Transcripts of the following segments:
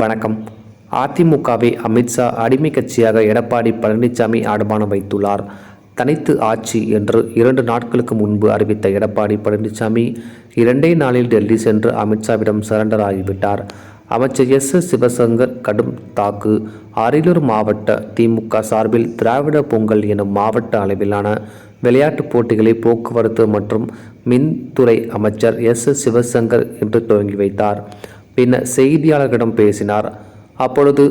வணக்கம். அதிமுகவை அமித்ஷா அடிமை கட்சியாக எடப்பாடி பழனிசாமி அடமானம் வைத்துள்ளார். தனித்து ஆட்சி என்று இரண்டு நாட்களுக்கு முன்பு அறிவித்த எடப்பாடி பழனிசாமி இரண்டே நாளில் டெல்லி சென்று அமித்ஷாவிடம் சரண்டர் ஆகிவிட்டார். அமைச்சர் எஸ். எஸ். சிவசங்கர் கடும் தாக்கு. அரியலூர் மாவட்ட திமுக சார்பில் திராவிட பொங்கல் எனும் மாவட்ட அளவிலான விளையாட்டுப் போட்டிகளை போக்குவரத்து மற்றும் மின்துறை அமைச்சர் எஸ். எஸ். சிவசங்கர் இன்று துவங்கி வைத்தார். பின்னர் செய்தியாளர்களிடம் பேசினார். அப்பொழுது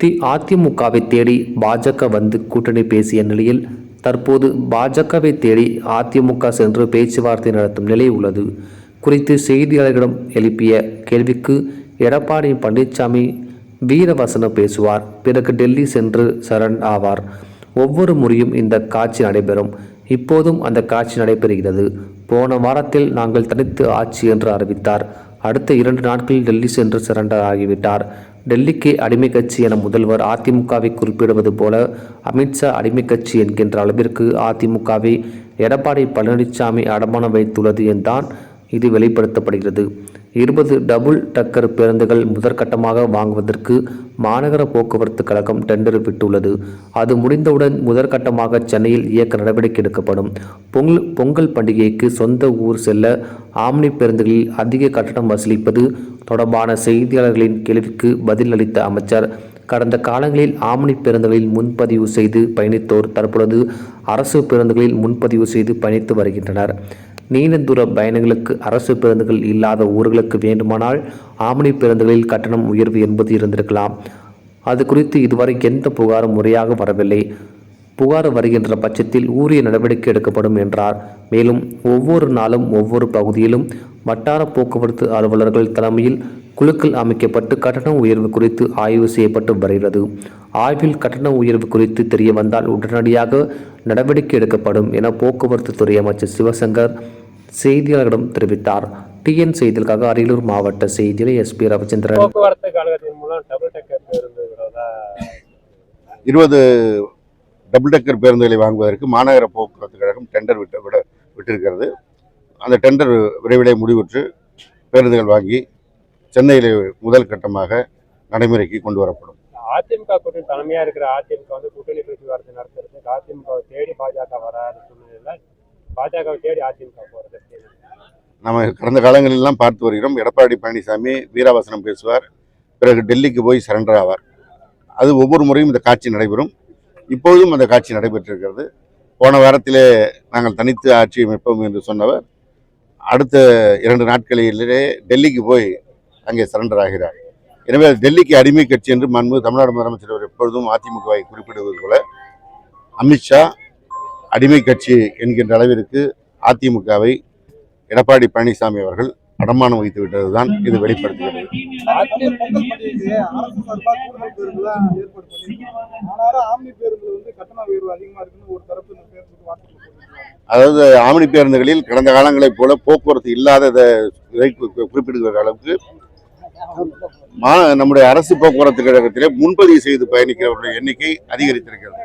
தி அதிமுகவை தேடி பாஜக வந்து கூட்டணி பேசிய நிலையில் தற்போது பாஜகவை தேடி அதிமுக சென்று பேச்சுவார்த்தை நடத்தும் நிலை உள்ளது. குறித்து செய்தியாளர்களிடம் எழுப்பிய கேள்விக்கு எடப்பாடி பழனிசாமி வீரவசனம் பேசுவார். பிறகு டெல்லி சென்று சரண் ஆவார். ஒவ்வொரு முறையும் இந்த காட்சி நடைபெறும். இப்போதும் அந்த காட்சி நடைபெறுகிறது. போன வாரத்தில் நாங்கள் தனித்து ஆட்சி என்று அறிவித்தார். அடுத்த இரண்டு நாட்களில் டெல்லி சென்று சரண்டர் ஆகிவிட்டார். டெல்லிக்கு அடிமை கட்சி என முதல்வர் அதிமுகவை குறிப்பிடுவது போல அமித்ஷா அடிமை கட்சி என்கின்ற அளவிற்கு அதிமுகவை எடப்பாடி பழனிசாமி அடமானம் வைத்துள்ளது என்றான் இது வெளிப்படுத்தப்படுகிறது. இருபது டபுள் டக்கர் பேருந்துகள் முதற்கட்டமாக வாங்குவதற்கு மாநகர போக்குவரத்து கழகம் டெண்டர் விட்டுள்ளது. அது முடிந்தவுடன் முதற்கட்டமாக சென்னையில் இயக்க நடவடிக்கை எடுக்கப்படும். பொங்கல் பொங்கல் பண்டிகைக்கு சொந்த ஊர் செல்ல ஆம்னி பேருந்துகளில் அதிக கட்டணம் வசூலிப்பது தொடர்பான செய்தியாளர்களின் கேள்விக்கு பதில் அளித்த அமைச்சர் கடந்த காலங்களில் ஆம்னி பேருந்துகளில் முன்பதிவு செய்து பயணித்தோர் தற்பொழுது அரசு பேருந்துகளில் முன்பதிவு செய்து பயணித்து வருகின்றனர். நீண்ட தூர பயணங்களுக்கு அரசு பேருந்துகள் இல்லாத ஊர்களுக்கு வேண்டுமானால் ஆமணி பேருந்துகளில் கட்டணம் உயர்வு என்பது இருந்திருக்கலாம். அது குறித்து இதுவரை எந்த புகாரும் முறையாக வரவில்லை. புகார் வருகின்ற பட்சத்தில் உரிய நடவடிக்கை எடுக்கப்படும் என்றார். மேலும் ஒவ்வொரு நாளும் ஒவ்வொரு பகுதியிலும் வட்டார போக்குவரத்து அலுவலர்கள் தலைமையில் குழுக்கள் அமைக்கப்பட்டு கட்டண உயர்வு குறித்து ஆய்வு செய்யப்பட்டு வருகிறது. ஆய்வில் கட்டண உயர்வு குறித்து தெரிய வந்தால் உடனடியாக நடவடிக்கை எடுக்கப்படும் என போக்குவரத்து துறை அமைச்சர் சிவசங்கர் செய்தியாளர்களிடம் தெரிவித்தார். டிஎன் செய்திகளுக்காக அரியலூர் மாவட்ட செய்தியில் எஸ்பி ரவிச்சந்திரன். போக்குவரத்து கழகத்தின் மூலம் டபுள் டெக்கர் பேருந்து இருபது டபுள் டெக்கர் பேருந்துகளை வாங்குவதற்கு மாநகர போக்குவரத்து கழகம் டெண்டர் விட்டு விட விட்டிருக்கிறது. அந்த டெண்டர் விரைவிலே முடிவுற்று பேருந்துகள் வாங்கி சென்னையில் முதல் கட்டமாக நடைமுறைக்கு கொண்டு வரப்படும். அதிமுக கூட்டணி தலைமையா இருக்கிற அதிமுக வந்து கூட்டணி பேச்சுவார்த்தை நடத்துறதுக்கு அதிமுகவை தேடி பாஜக வராத சூழ்நிலையில பாஜகவை தேடி அதிமுக போறது. நம்ம கடந்த காலங்களிலாம் பார்த்து வருகிறோம். எடப்பாடி பழனிசாமி வீராவசனம் பேசுவார். பிறகு டெல்லிக்கு போய் சரண்டர் ஆவார். அது ஒவ்வொரு முறையும் இந்த காட்சி நடைபெறும். இப்பொழுதும் அந்த காட்சி நடைபெற்றிருக்கிறது. போன வாரத்திலே நாங்கள் தனித்து ஆட்சி அமைப்போம் என்று சொன்னவர் அடுத்த இரண்டு நாட்களிலே டெல்லிக்கு போய் அங்கே சரண்டர் ஆகிறார். எனவே டெல்லிக்கு அடிமை கட்சி என்று மாண்பு தமிழ்நாடு முதலமைச்சர் எப்பொழுதும் அதிமுகவை குறிப்பிடுவது போல அமித்ஷா அடிமை கட்சி என்கின்ற அளவிற்கு அதிமுகவை எடப்பாடி பழனிசாமி அவர்கள் அடமானம் வைத்து விட்டதுதான் இது வெளிப்படுத்துகிறது. அதாவது ஆமணி பேருந்துகளில் கடந்த காலங்களைப் போல போக்குவரத்து இல்லாத இதை குறிப்பிடுகிற அளவுக்கு மா நம்முடைய அரசு போக்குவரத்து கழகத்திலே முன்பதிவு செய்து பயணிக்கிறவர்களுடைய எண்ணிக்கை அதிகரித்திருக்கிறது.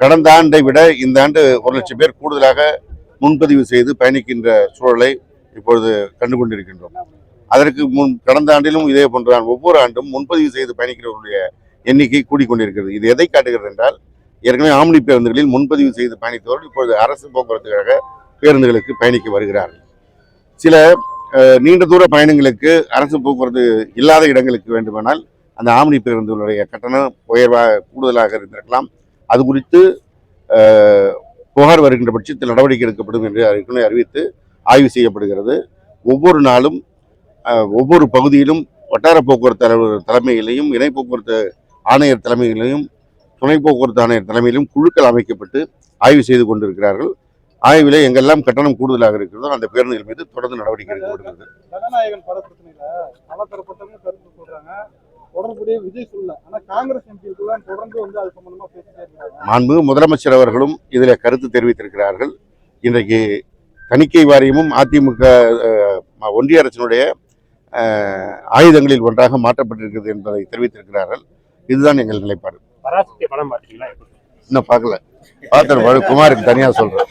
கடந்த ஆண்டை விட இந்த ஆண்டு ஒரு லட்சம் பேர் கூடுதலாக முன்பதிவு செய்து பயணிக்கின்ற சூழலை இப்பொழுது கண்டு கொண்டிருக்கின்றோம் அதற்கு முன் கடந்த ஆண்டிலும் இதே போன்றுதான் ஒவ்வொரு ஆண்டும் முன்பதிவு செய்து பயணிக்கிறவர்களுடைய எண்ணிக்கை கூடிக்கொண்டிருக்கிறது. இது எதை காட்டுகிறது என்றால் ஏற்கனவே ஆம்னி பேருந்துகளில் முன்பதிவு செய்து பயணித்தவர்கள் இப்பொழுது அரசு போக்குவரத்துக்காக பேருந்துகளுக்கு பயணிக்க வருகிறார்கள். சில நீண்ட தூர பயணங்களுக்கு அரசு போக்குவரத்து இல்லாத இடங்களுக்கு வேண்டுமானால் அந்த ஆம்னி பேருந்துகளுடைய கட்டணம் உயர்வாக கூடுதலாக இருந்திருக்கலாம். அது குறித்து புகார் வருகின்ற பட்சத்தில் நடவடிக்கை எடுக்கப்படும் என்று ஏற்கனவே அறிவித்து ஆய்வு செய்யப்படுகிறது. ஒவ்வொரு நாளும் ஒவ்வொரு பகுதியிலும் வட்டார போக்குவரத்து அலுவலர் தலைமையிலையும் இணை போக்குவரத்து ஆணையர் தலைமையிலையும் துணை போக்குவரத்து ஆணையர் தலைமையிலும் குழுக்கள் அமைக்கப்பட்டு ஆய்வு செய்து கொண்டிருக்கிறார்கள். ஆய்வில் எங்கெல்லாம் கட்டணம் கூடுதலாக இருக்கிறதோ அந்த பேருந்துகள் மீது தொடர்ந்து நடவடிக்கை எடுக்கப்படுகிறது. தொடர்புடைய விஜய் சொல்லல. ஆனா காங்கிரஸ் எம்பிக்குள்ள தொடர்ந்து வந்து அது சம்பந்தமா பேசிட்டே இருக்காங்க. மாண்பு முதலமைச்சர் அவர்களும் இதில் கருத்து தெரிவித்திருக்கிறார்கள். இன்றைக்கு தணிக்கை வாரியமும் அதிமுக ஒன்றிய அரசினுடைய ஆயுதங்களில் ஒன்றாக மாற்றப்பட்டிருக்கிறது என்பதை தெரிவித்திருக்கிறார்கள். இதுதான் எங்கள் நிலைப்பாடு. இன்னும் பார்க்கல. பார்த்துட்டு குமாருக்கு தனியாக சொல்றேன்.